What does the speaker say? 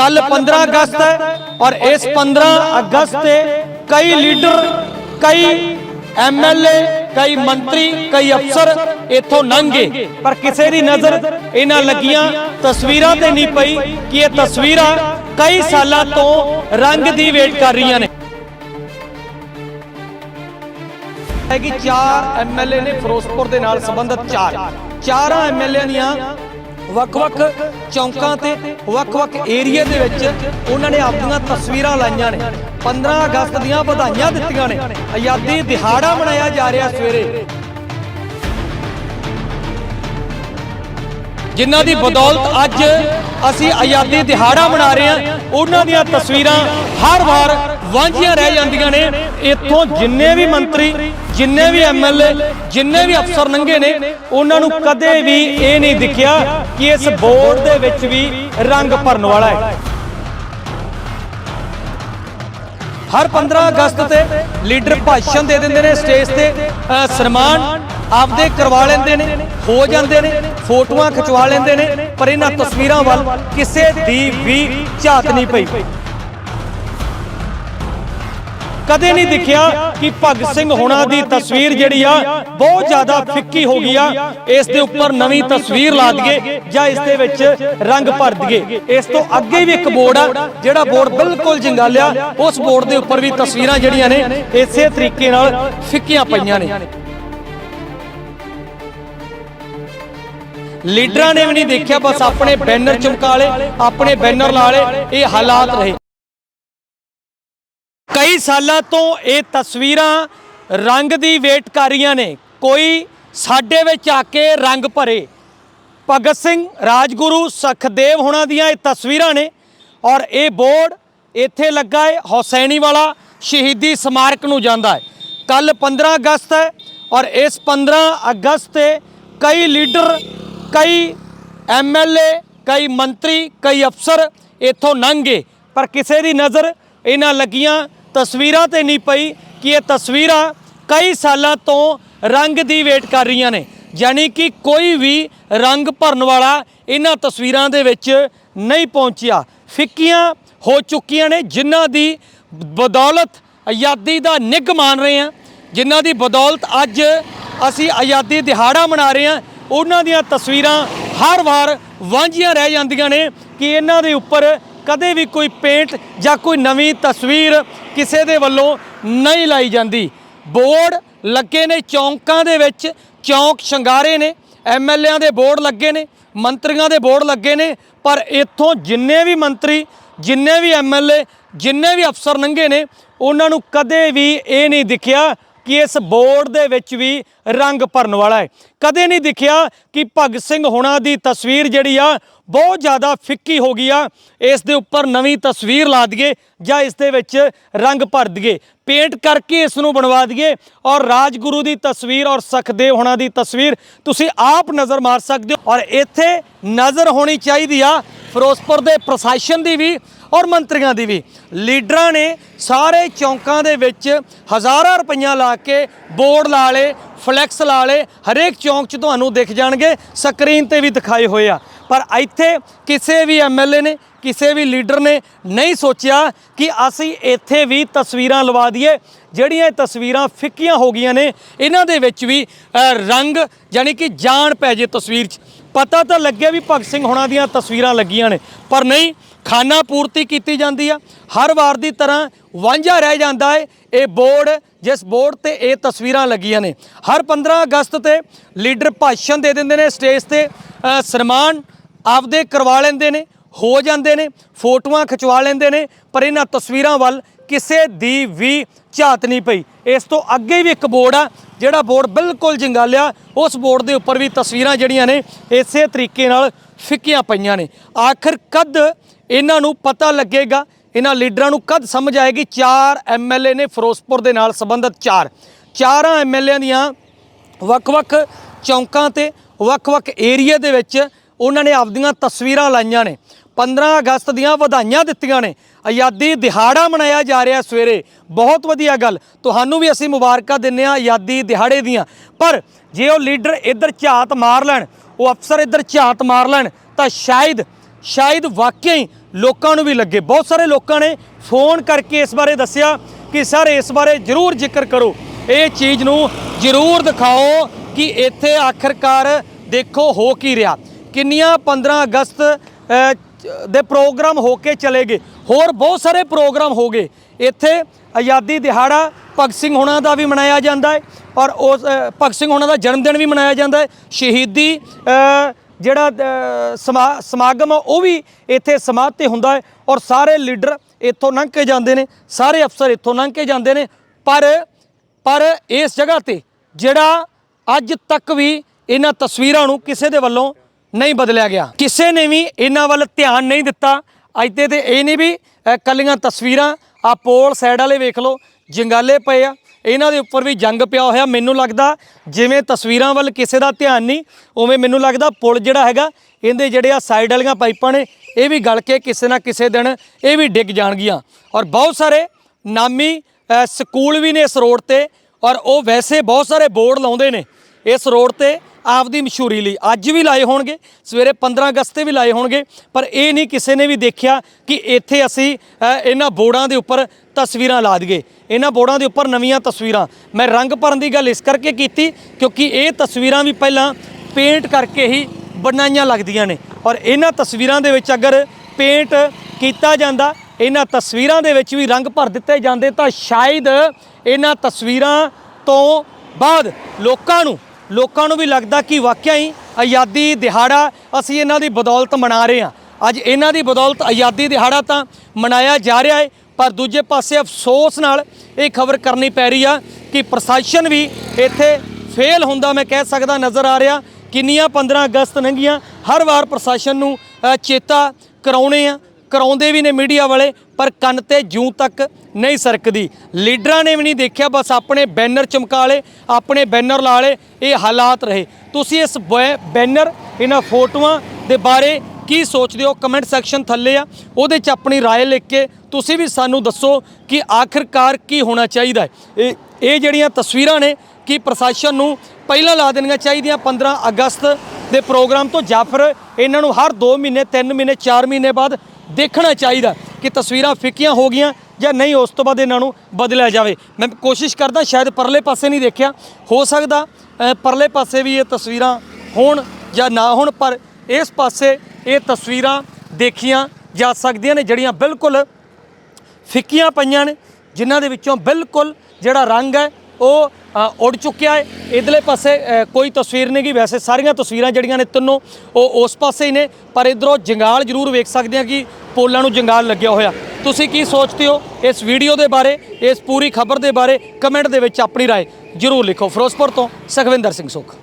ਕੱਲ 15 ਅਗਸਤ ਹੈ ਔਰ ਇਸ 15 ਅਗਸਤ ਤੇ ਕਈ ਲੀਡਰ, ਕਈ ਐਮਐਲਏ ਕਈ ਮੰਤਰੀ, ਕਈ ਅਫਸਰ ਇੱਥੋਂ ਲੰਘੇ। ਪਰ ਕਿਸੇ ਦੀ ਨਜ਼ਰ ਇਹਨਾਂ ਲੱਗੀਆਂ, ਤਸਵੀਰਾਂ ਤੇ ਨਹੀਂ ਪਈ ਕਿ ਇਹ ਤਸਵੀਰਾਂ ਕਈ ਸਾਲਾਂ ਤੋਂ ਰੰਗ ਦੀ ਵੇਟ ਕਰ ਰਹੀਆਂ ਨੇ। ਹੈ ਕਿ ਚਾਰ ਐਮਐਲਏ ਨੇ ਫਿਰੋਜ਼ਪੁਰ ਦੇ ਨਾਲ ਸੰਬੰਧਿਤ ਚਾਰ। ਚਾਰਾਂ ਐਮਐਲਏ ਦੀਆਂ ਵੱਖ-ਵੱਖ ਚੌਂਕਾਂ ਤੇ, ਵੱਖ-ਵੱਖ ਏਰੀਆ ਦੇ ਵਿੱਚ ਉਹਨਾਂ ਨੇ ਆਪਣੀਆਂ ਤਸਵੀਰਾਂ ਲਾਈਆਂ ਨੇ। 15 ਅਗਸਤ ਦੀਆਂ ਵਧਾਈਆਂ ਦਿੱਤੀਆਂ ਨੇ। ਆਜ਼ਾਦੀ ਦਿਹਾੜਾ ਮਨਾਇਆ ਜਾ ਰਿਹਾ ਸਵੇਰੇ। ਜਿਨ੍ਹਾਂ ਦੀ ਬਦੌਲਤ ਅੱਜ ਅਸੀਂ ਆਜ਼ਾਦੀ ਦਿਹਾੜਾ ਮਨਾ ਰਹੇ ਹਾਂ। ਉਹਨਾਂ ਦੀਆਂ ਤਸਵੀਰਾਂ ਹਰ ਵਾਰ ਵਾਂਝੀਆਂ ਰਹਿ ਜਾਂਦੀਆਂ ਨੇ। ਇੱਥੋਂ ਜਿੰਨੇ ਵੀ ਮੰਤਰੀ, ਜਿੰਨੇ ਵੀ ਐਮਐਲਏ ਜਿੰਨੇ ਵੀ ਅਫਸਰ ਲੰਘੇ ਨੇ, ਉਹਨਾਂ ਨੂੰ ਕਦੇ ਵੀ ਇਹ ਨਹੀਂ ਦਿਖਿਆ ਕਿ ਇਸ ਬੋਰਡ ਦੇ ਵਿੱਚ ਵੀ ਰੰਗ ਭਰਨ ਵਾਲਾ ਹੈ। ਹਰ 15 ਅਗਸਤ ਤੇ ਲੀਡਰ ਭਾਸ਼ਣ ਦੇ ਦਿੰਦੇ ਨੇ ਸਟੇਜ ਤੇ। ਸਨਮਾਨ ਆਪਦੇ ਕਰਵਾ ਲੈਂਦੇ ਨੇ, ਹੋ ਜਾਂਦੇ ਨੇ, ਫੋਟੋਆਂ ਖਿਚਵਾ ਲੈਂਦੇ ਨੇ। ਪਰ ਇਹਨਾਂ ਤਸਵੀਰਾਂ ਵੱਲ ਕਿਸੇ ਦੀ ਵੀ ਝਾਤ ਨਹੀਂ ਪਈ। ਕਦੇ ਨਹੀਂ ਦਿਖਿਆ ਕਿ ਭਗਤ ਸਿੰਘ ਹੋਣਾ ਦੀ ਤਸਵੀਰ ਜਿਹੜੀ ਆ ਬਹੁਤ ਜ਼ਿਆਦਾ ਫਿੱਕੀ ਹੋ ਗਈ ਆ। ਇਸ ਦੇ ਉੱਪਰ ਨਵੀਂ ਤਸਵੀਰ ਲਾ ਦਈਏ ਜਾਂ ਇਸ ਦੇ ਵਿੱਚ ਰੰਗ ਭਰ ਦਈਏ ਇਸ ਤੋਂ ਅੱਗੇ ਵੀ ਇੱਕ ਬੋਰਡ ਆ ਜਿਹੜਾ ਬੋਰਡ ਬਿਲਕੁਲ ਜੰਗਾਲਿਆ ਉਸ ਬੋਰਡ ਦੇ ਉੱਪਰ ਵੀ ਤਸਵੀਰਾਂ ਜਿਹੜੀਆਂ ਨੇ ਇਸੇ ਤਰੀਕੇ ਨਾਲ ਫਿੱਕੀਆਂ ਪਈਆਂ ਨੇ। ਲੀਡਰਾਂ ਨੇ ਵੀ ਨਹੀਂ ਦੇਖਿਆ, ਬਸ ਆਪਣੇ ਬੈਨਰ ਚਮਕਾ ਲਏ, ਆਪਣੇ ਬੈਨਰ ਲਾ ਲਏ, ਇਹ ਹਾਲਾਤ ਰਹੇ। ਕਈ ਸਾਲਾਂ ਤੋਂ ਇਹ ਤਸਵੀਰਾਂ ਰੰਗ ਦੀ ਵੇਟ ਕਰ ਰਹੀਆਂ ਨੇ। ਕੋਈ ਸਾਡੇ ਵਿੱਚ ਆ ਕੇ ਰੰਗ ਭਰੇ। ਭਗਤ ਸਿੰਘ, ਰਾਜਗੁਰੂ, ਸਖਦੇਵ ਹੋਣਾ ਦੀਆਂ ਇਹ ਤਸਵੀਰਾਂ ਨੇ ਔਰ ਇਹ ਬੋਰਡ ਇੱਥੇ ਲੱਗਾ ਹੈ ਹੁਸੈਨੀ ਵਾਲਾ ਸ਼ਹੀਦੀ ਸਮਾਰਕ ਨੂੰ ਜਾਂਦਾ ਹੈ ਕੱਲ 15 ਅਗਸਤ ਹੈ ਔਰ ਇਸ 15 ਅਗਸਤ ਤੇ ਕਈ ਲੀਡਰ ਕਈ ਐਮਐਲਏ ਕਈ ਮੰਤਰੀ, ਕਈ ਅਫਸਰ ਇੱਥੋਂ ਲੰਘੇ ਪਰ ਕਿਸੇ ਦੀ ਨਜ਼ਰ ਇਹਨਾਂ ਲੱਗੀਆਂ, ਤਸਵੀਰਾਂ ਤੇ ਨਹੀਂ ਪਈ ਕਿ ਇਹ ਤਸਵੀਰਾਂ ਕਈ ਸਾਲਾਂ ਤੋਂ ਰੰਗ ਦੀ ਵੇਟ ਕਰ ਰਹੀਆਂ ਨੇ। ਯਾਨੀ ਕਿ ਕੋਈ ਵੀ ਰੰਗ ਭਰਨ ਵਾਲਾ ਇਹਨਾਂ ਤਸਵੀਰਾਂ ਦੇ ਵਿੱਚ ਨਹੀਂ ਪਹੁੰਚਿਆ। ਫਿੱਕੀਆਂ ਹੋ ਚੁੱਕੀਆਂ ਨੇ, ਜਿਨ੍ਹਾਂ ਦੀ ਬਦੌਲਤ ਆਜ਼ਾਦੀ ਦਾ ਨਿੱਘ ਮਾਣ ਰਹੇ ਹਾਂ। ਜਿਨ੍ਹਾਂ ਦੀ ਬਦੌਲਤ ਅੱਜ ਅਸੀਂ ਆਜ਼ਾਦੀ ਦਿਹਾੜਾ ਮਨਾ ਰਹੇ ਹਾਂ ਉਹਨਾਂ ਦੀਆਂ ਤਸਵੀਰਾਂ ਹਰ ਵਾਰ ਵਾਂਝੀਆਂ ਰਹਿ ਜਾਂਦੀਆਂ ਨੇ ਕਿ ਇਹਨਾਂ ਦੇ ਉੱਪਰ ਕਦੇ ਵੀ ਕੋਈ ਪੇਂਟ ਜਾਂ ਕੋਈ ਨਵੀਂ ਤਸਵੀਰ ਕਿਸੇ ਦੇ ਵੱਲੋਂ ਨਹੀਂ ਲਾਈ ਜਾਂਦੀ। ਬੋਰਡ ਲੱਗੇ ਨੇ, ਚੌਂਕਾਂ ਦੇ ਵਿੱਚ ਚੌਂਕ ਸ਼ਿੰਗਾਰੇ ਨੇ ਐਮਐਲਏਆਂ ਦੇ ਬੋਰਡ ਲੱਗੇ ਨੇ, ਮੰਤਰੀਆਂ ਦੇ ਬੋਰਡ ਲੱਗੇ ਨੇ, ਪਰ ਇੱਥੋਂ ਜਿੰਨੇ ਵੀ ਮੰਤਰੀ, ਜਿੰਨੇ ਵੀ ਐਮਐਲਏ ਜਿੰਨੇ ਵੀ ਅਫਸਰ ਲੰਘੇ ਨੇ, ਉਹਨਾਂ ਨੂੰ ਕਦੇ ਵੀ ਇਹ ਨਹੀਂ ਦਿਖਿਆ ਕਿ ਇਸ ਬੋਰਡ ਦੇ ਵਿੱਚ ਵੀ ਰੰਗ ਭਰਨ ਵਾਲਾ ਹੈ। ਕਦੇ ਨਹੀਂ ਦਿਖਿਆ ਕਿ ਭਗਤ ਸਿੰਘ ਹੋਣਾ ਦੀ ਤਸਵੀਰ ਜਿਹੜੀ ਆ, ਬਹੁਤ ਜ਼ਿਆਦਾ ਫਿੱਕੀ ਹੋ ਗਈ ਆ। ਇਸ ਦੇ ਉੱਪਰ ਨਵੀਂ ਤਸਵੀਰ ਲਾ ਦਈਏ ਜਾਂ ਇਸ ਦੇ ਵਿੱਚ ਰੰਗ ਭਰ ਦਈਏ। ਪੇਂਟ ਕਰਕੇ ਇਸ ਨੂੰ ਬਣਵਾ ਦਈਏ ਔਰ ਰਾਜਗੁਰੂ ਦੀ ਤਸਵੀਰ ਔਰ ਸਖਦੇਵ ਹੋਣਾ ਦੀ ਤਸਵੀਰ ਤੁਸੀਂ ਆਪ ਨਜ਼ਰ ਮਾਰ ਸਕਦੇ ਹੋ। ਔਰ ਇੱਥੇ ਨਜ਼ਰ ਹੋਣੀ ਚਾਹੀਦੀ ਆ, ਫਿਰੋਜ਼ਪੁਰ ਦੇ ਪ੍ਰਸ਼ਾਸਨ ਦੀ ਵੀ ਔਰ ਮੰਤਰੀਆਂ ਦੀ ਵੀ। ਲੀਡਰਾਂ ਨੇ ਸਾਰੇ ਚੌਂਕਾਂ ਦੇ ਵਿੱਚ ਹਜ਼ਾਰਾਂ ਰੁਪਈਆ ਲਾ ਕੇ ਬੋਰਡ ਲਾ ਲੇ ਫਲੈਕਸ ਲਾ ਲੇ ਹਰੇਕ ਚੌਂਕ 'ਚ ਤੁਹਾਨੂੰ ਦਿਖ ਜਾਣਗੇ, ਸਕਰੀਨ ਤੇ ਵੀ ਦਿਖਾਏ ਹੋਏ ਆ। ਪਰ ਇੱਥੇ ਕਿਸੇ ਵੀ ਐਮਐਲਏ ਨੇ, ਕਿਸੇ ਵੀ ਲੀਡਰ ਨੇ ਨਹੀਂ ਸੋਚਿਆ ਕਿ ਅਸੀਂ ਇੱਥੇ ਵੀ ਤਸਵੀਰਾਂ ਲਵਾ ਦਈਏ। ਜਿਹੜੀਆਂ ਇਹ ਤਸਵੀਰਾਂ ਫਿੱਕੀਆਂ ਹੋ ਗਈਆਂ ਨੇ, ਇਹਨਾਂ ਦੇ ਵਿੱਚ ਵੀ ਰੰਗ ਯਾਨੀ ਕਿ ਜਾਨ ਪੈ ਜੇ ਤਸਵੀਰ 'ਚ। ਪਤਾ ਤਾਂ ਲੱਗਿਆ ਵੀ ਭਗਤ ਸਿੰਘ ਹੋਣਾ ਦੀਆਂ ਤਸਵੀਰਾਂ ਲੱਗੀਆਂ ਨੇ, ਪਰ ਨਹੀਂ, ਖਾਨਾ ਪੂਰਤੀ ਕੀਤੀ ਜਾਂਦੀ ਆ। ਹਰ ਵਾਰ ਦੀ ਤਰ੍ਹਾਂ ਵਾਂਝਾ ਰਹਿ ਜਾਂਦਾ ਹੈ ਇਹ ਬੋਰਡ, ਜਿਸ ਬੋਰਡ ਤੇ ਇਹ ਤਸਵੀਰਾਂ ਲੱਗੀਆਂ ਨੇ। ਹਰ 15 ਅਗਸਤ ਤੇ ਲੀਡਰ ਭਾਸ਼ਣ ਦੇ ਦਿੰਦੇ ਨੇ, ਸਟੇਜ ਤੇ ਸਨਮਾਨ ਆਪਦੇ ਕਰਵਾ ਲੈਂਦੇ ਨੇ, ਹੋ ਜਾਂਦੇ ਨੇ, ਫੋਟੋਆਂ ਖਿਚਵਾ ਲੈਂਦੇ ਨੇ, ਪਰ ਇਹਨਾਂ ਤਸਵੀਰਾਂ ਵੱਲ ਕਿਸੇ ਦੀ ਵੀ ਝਾਤ ਨਹੀਂ ਪਈ। ਇਸ ਤੋਂ ਅੱਗੇ ਵੀ ਇੱਕ ਬੋਰਡ ਆ, ਜਿਹੜਾ ਬੋਰਡ ਬਿਲਕੁਲ ਜੰਗਾਲਿਆ। ਉਸ ਬੋਰਡ ਦੇ ਉੱਪਰ ਵੀ ਤਸਵੀਰਾਂ ਜਿਹੜੀਆਂ ਨੇ, ਇਸੇ ਤਰੀਕੇ ਨਾਲ ਫਿੱਕੀਆਂ ਪਈਆਂ ਨੇ। ਆਖਰ ਕਦ ਇਹਨਾਂ ਨੂੰ ਪਤਾ ਲੱਗੇਗਾ? ਇਹਨਾਂ ਲੀਡਰਾਂ ਨੂੰ ਕਦ ਸਮਝ ਆਏਗੀ? ਚਾਰ ਐਮਐਲਏ ਨੇ ਫਿਰੋਜ਼ਪੁਰ ਦੇ ਨਾਲ ਸੰਬੰਧਿਤ ਚਾਰ। ਚਾਰਾਂ ਐਮਐਲਏਆਂ ਦੀਆਂ ਵੱਖ-ਵੱਖ ਚੌਂਕਾਂ ਤੇ, ਵੱਖ-ਵੱਖ ਏਰੀਆ ਦੇ ਵਿੱਚ ਉਹਨਾਂ ਨੇ ਆਪਦੀਆਂ ਤਸਵੀਰਾਂ ਲਾਈਆਂ ਨੇ। 15 ਅਗਸਤ ਦੀਆਂ ਵਧਾਈਆਂ ਦਿੱਤੀਆਂ ਨੇ। ਆਜ਼ਾਦੀ ਦਿਹਾੜਾ ਮਨਾਇਆ ਜਾ ਰਿਹਾ ਸਵੇਰੇ। ਬਹੁਤ ਵਧੀਆ ਗੱਲ। ਤੁਹਾਨੂੰ ਵੀ ਅਸੀਂ ਮੁਬਾਰਕਾਂ ਦਿੰਨੇ ਆ ਆਜ਼ਾਦੀ ਦਿਹਾੜੇ ਦੀਆਂ। ਪਰ ਜੇ ਉਹ ਲੀਡਰ ਇੱਧਰ ਝਾਤ ਮਾਰ ਲੈਣ, ਉਹ ਅਫਸਰ ਇੱਧਰ ਝਾਤ ਮਾਰ ਲੈਣ, ਤਾਂ ਸ਼ਾਇਦ ਸ਼ਾਇਦ ਵਾਕਿਆ ਹੀ ਲੋਕਾਂ ਨੂੰ ਵੀ ਲੱਗੇ। ਬਹੁਤ ਸਾਰੇ ਲੋਕਾਂ ਨੇ ਫੋਨ ਕਰਕੇ ਇਸ ਬਾਰੇ ਦੱਸਿਆ ਕਿ, ਸਰ, ਇਸ ਬਾਰੇ ਜ਼ਰੂਰ ਜ਼ਿਕਰ ਕਰੋ। ਇਹ ਚੀਜ਼ ਨੂੰ ਜ਼ਰੂਰ ਦਿਖਾਓ ਕਿ ਇੱਥੇ ਆਖਰਕਾਰ ਦੇਖੋ ਹੋ ਕੀ ਰਿਹਾ। ਕਿੰਨੀਆਂ 15 ਅਗਸਤ ਦੇ ਪ੍ਰੋਗਰਾਮ ਹੋ ਕੇ ਚਲੇ ਗਏ। ਹੋਰ ਬਹੁਤ ਸਾਰੇ ਪ੍ਰੋਗਰਾਮ ਹੋ ਗਏ। ਇੱਥੇ ਆਜ਼ਾਦੀ ਦਿਹਾੜਾ ਭਗਤ ਸਿੰਘ ਹੁਣਾਂ ਦਾ ਵੀ ਮਨਾਇਆ ਜਾਂਦਾ ਹੈ ਔਰ ਉਸ ਭਗਤ ਸਿੰਘ ਹੁਣਾਂ ਦਾ ਜਨਮ ਦਿਨ ਵੀ ਮਨਾਇਆ ਜਾਂਦਾ ਹੈ। ਸ਼ਹੀਦੀ ਜਿਹੜਾ ਸਮਾ- ਸਮਾਗਮ ਆ, ਉਹ ਵੀ ਇੱਥੇ ਸਮਾਧ ਤੇ ਹੁੰਦਾ ਹੈ ਔਰ ਸਾਰੇ ਲੀਡਰ ਇੱਥੋਂ ਲੰਘ ਕੇ ਜਾਂਦੇ ਨੇ, ਸਾਰੇ ਅਫਸਰ ਇੱਥੋਂ ਲੰਘ ਕੇ ਜਾਂਦੇ ਨੇ। ਪਰ ਪਰ ਇਸ ਜਗ੍ਹਾ ਤੇ ਜਿਹੜਾ ਅੱਜ ਤੱਕ ਵੀ ਇਹਨਾਂ ਤਸਵੀਰਾਂ ਨੂੰ ਕਿਸੇ ਦੇ ਵੱਲੋਂ ਨਹੀਂ ਬਦਲਿਆ ਗਿਆ। ਕਿਸੇ ਨੇ ਵੀ ਇਹਨਾਂ ਵੱਲ ਧਿਆਨ ਨਹੀਂ ਦਿੱਤਾ। ਅੱਜ ਤੇ ਤੇ ਇਹ ਨਹੀਂ ਵੀ ਅ, ਕੱਲੀਆਂ ਤਸਵੀਰਾਂ ਆ ਪੋਲ ਸਾਈਡ ਵਾਲੇ ਵੇਖ ਲਓ ਜੰਗਾਲੇ ਪਏ ਆ। ਇਹਨਾਂ ਦੇ ਉੱਪਰ ਵੀ ਜੰਗ ਪਿਆ ਹੋਇਆ ਮੈਨੂੰ ਲੱਗਦਾ ਜਿਵੇਂ ਤਸਵੀਰਾਂ ਵੱਲ ਕਿਸੇ ਦਾ ਧਿਆਨ ਨਹੀਂ ਉਵੇਂ ਮੈਨੂੰ ਲੱਗਦਾ ਪੁਲ ਜਿਹੜਾ ਹੈਗਾ ਇਹਦੇ ਜਿਹੜੇ ਆ ਸਾਈਡ ਵਾਲੀਆਂ ਪਾਈਪਾਂ ਨੇ ਇਹ ਵੀ ਗਲ ਕੇ ਕਿਸੇ ਨਾ ਕਿਸੇ ਦਿਨ ਇਹ ਵੀ ਡਿੱਗ ਜਾਣਗੀਆਂ। ਔਰ ਬਹੁਤ ਸਾਰੇ ਨਾਮੀ ਸਕੂਲ ਵੀ ਨੇ ਇਸ ਰੋਡ ਤੇ ਔਰ ਉਹ ਵੈਸੇ ਬਹੁਤ ਸਾਰੇ ਬੋਰਡ ਲਾਉਂਦੇ ਨੇ। ਇਸ ਰੋਡ ਤੇ ਆਪਦੀ ਮਸ਼ਹੂਰੀ ਲਈ। ਅੱਜ ਵੀ ਲਾਏ ਹੋਣਗੇ ਸਵੇਰੇ 15 ਅਗਸਤ ਤੇ ਵੀ ਲਾਏ ਹੋਣਗੇ ਪਰ ਇਹ ਨਹੀਂ ਕਿਸੇ ਨੇ ਵੀ ਦੇਖਿਆ ਕਿ ਇੱਥੇ ਅਸੀਂ ਅ, ਇਹਨਾਂ ਬੋਰਡਾਂ ਦੇ ਉੱਪਰ ਤਸਵੀਰਾਂ ਲਾ ਦਈਏ। ਇਹਨਾਂ ਬੋਰਡਾਂ ਦੇ ਉੱਪਰ ਨਵੀਆਂ ਤਸਵੀਰਾਂ। ਮੈਂ ਰੰਗ ਭਰਨ ਦੀ ਗੱਲ ਇਸ ਕਰਕੇ ਕੀਤੀ ਕਿਉਂਕਿ ਇਹ ਤਸਵੀਰਾਂ ਵੀ ਪਹਿਲਾਂ ਪੇਂਟ ਕਰਕੇ ਹੀ ਬਣਾਈਆਂ ਲੱਗਦੀਆਂ ਨੇ। ਔਰ ਇਹਨਾਂ ਤਸਵੀਰਾਂ ਦੇ ਵਿੱਚ ਅਗਰ ਪੇਂਟ ਕੀਤਾ ਜਾਂਦਾ ਇਹਨਾਂ ਤਸਵੀਰਾਂ ਦੇ ਵਿੱਚ ਵੀ ਰੰਗ ਭਰ ਦਿੱਤੇ ਜਾਂਦੇ ਤਾਂ ਸ਼ਾਇਦ ਇਹਨਾਂ ਤਸਵੀਰਾਂ ਤੋਂ ਬਾਅਦ ਲੋਕਾਂ ਨੂੰ ਲੋਕਾਂ ਨੂੰ ਵੀ ਲੱਗਦਾ ਕਿ ਵਾਕਿਆ ਹੀ ਆਜ਼ਾਦੀ ਦਿਹਾੜਾ ਅਸੀਂ ਇਹਨਾਂ ਦੀ ਬਦੌਲਤ ਮਨਾ ਰਹੇ ਹਾਂ। ਅੱਜ ਇਹਨਾਂ ਦੀ ਬਦੌਲਤ ਆਜ਼ਾਦੀ ਦਿਹਾੜਾ ਤਾਂ ਮਨਾਇਆ ਜਾ ਰਿਹਾ ਹੈ, ਪਰ ਦੂਜੇ ਪਾਸੇ ਅਫਸੋਸ ਨਾਲ ਇਹ ਖਬਰ ਕਰਨੀ ਪੈ ਰਹੀ ਆ ਕਿ ਪ੍ਰਸ਼ਾਸਨ ਵੀ ਇੱਥੇ ਫੇਲ ਹੁੰਦਾ ਮੈਂ ਕਹਿ ਸਕਦਾ ਨਜ਼ਰ ਆ ਰਿਹਾ। ਕਿੰਨੀਆਂ 15 ਅਗਸਤ ਲੰਘੀਆਂ ਹਰ ਵਾਰ ਪ੍ਰਸ਼ਾਸਨ ਨੂੰ ਚੇਤਾ ਕਰਾਉਣੇ ਆ। ਕਰਾਉਂਦੇ ਵੀ ਨੇ ਮੀਡੀਆ ਵਾਲੇ ਪਰ ਕੰਨ ਤੇ ਜੂੰ ਤੱਕ ਨਹੀਂ ਸਰਕਦੀ ਲੀਡਰਾਂ ਨੇ ਵੀ ਨਹੀਂ ਦੇਖਿਆ ਬਸ ਆਪਣੇ ਬੈਨਰ ਚਮਕਾ ਲਏ ਆਪਣੇ ਬੈਨਰ ਲਾ ਲਏ ਇਹ ਹਾਲਾਤ ਰਹੇ ਤੁਸੀਂ ਇਸ ਬੈ- ਬੈਨਰ ਇਹਨਾਂ ਫੋਟੋਆਂ ਦੇ ਬਾਰੇ ਕੀ ਸੋਚਦੇ ਹੋ ਕਮੈਂਟ ਸੈਕਸ਼ਨ ਥੱਲੇ ਆ ਉਹਦੇ 'ਚ ਆਪਣੀ رائے ਲਿਖ ਕੇ ਤੁਸੀਂ ਵੀ ਸਾਨੂੰ ਦੱਸੋ ਕਿ ਆਖਿਰਕਾਰ ਕੀ ਹੋਣਾ ਚਾਹੀਦਾ ਹੈ ਇਹ ਇਹ ਜਿਹੜੀਆਂ ਤਸਵੀਰਾਂ ਨੇ ਕਿ ਪ੍ਰਸ਼ਾਸਨ ਨੂੰ ਪਹਿਲਾਂ ਲਾ ਦੇਣੀਆਂ ਚਾਹੀਦੀਆਂ 15 ਅਗਸਤ ਦੇ ਪ੍ਰੋਗਰਾਮ ਤੋਂ ਜਾਂ ਫਿਰ ਇਹਨਾਂ ਨੂੰ ਹਰ 2 ਮਹੀਨੇ 3 ਮਹੀਨੇ 4 ਮਹੀਨੇ ਬਾਅਦ ਦੇਖਣਾ ਚਾਹੀਦਾ ਕਿ ਤਸਵੀਰਾਂ ਫਿੱਕੀਆਂ ਹੋ ਗਈਆਂ ਜਾਂ ਨਹੀਂ, ਉਸ ਤੋਂ ਬਾਅਦ ਇਹਨਾਂ ਨੂੰ ਬਦਲਿਆ ਜਾਵੇ। ਮੈਂ ਕੋਸ਼ਿਸ਼ ਕਰਦਾ ਸ਼ਾਇਦ ਪਰਲੇ ਪਾਸੇ ਨਹੀਂ ਦੇਖਿਆ। ਹੋ ਸਕਦਾ ਪਰਲੇ ਪਾਸੇ ਵੀ ਇਹ ਤਸਵੀਰਾਂ ਹੋਣ ਜਾਂ ਨਾ ਹੋਣ, ਪਰ ਇਸ ਪਾਸੇ ਇਹ ਤਸਵੀਰਾਂ ਦੇਖੀਆਂ ਜਾ ਸਕਦੀਆਂ ਨੇ, ਜਿਹੜੀਆਂ ਬਿਲਕੁਲ ਫਿੱਕੀਆਂ ਪਈਆਂ ਨੇ, ਜਿਨ੍ਹਾਂ ਦੇ ਵਿੱਚੋਂ ਬਿਲਕੁਲ ਜਿਹੜਾ ਰੰਗ ਹੈ, ਉਹ ਉੱਡ ਚੁੱਕਿਆ ਹੈ। ਇਧਰਲੇ ਪਾਸੇ ਕੋਈ ਤਸਵੀਰ ਨਹੀਂ ਗੀ ਵੈਸੇ ਸਾਰੀਆਂ ਤਸਵੀਰਾਂ ਜਿਹੜੀਆਂ ਨੇ ਤਿੰਨੋਂ, ਉਹ ਉਸ ਪਾਸੇ ਹੀ ਨੇ, ਪਰ ਇਧਰੋਂ ਜੰਗਾਲ ਜ਼ਰੂਰ ਵੇਖ ਸਕਦੇ ਆ ਕਿ ਪੋਲਾਂ ਨੂੰ ਜੰਗਾਲ ਲੱਗਿਆ ਹੋਇਆ ਤੁਸੀਂ ਕੀ ਸੋਚਦੇ ਹੋ ਇਸ ਵੀਡੀਓ ਦੇ ਬਾਰੇ ਇਸ ਪੂਰੀ ਖਬਰ ਦੇ ਬਾਰੇ ਕਮੈਂਟ ਦੇ ਵਿੱਚ ਆਪਣੀ رائے ਜ਼ਰੂਰ ਲਿਖੋ ਫਿਰੋਜ਼ਪੁਰ ਤੋਂ ਸੁਖਵਿੰਦਰ ਸਿੰਘ ਸੁਖ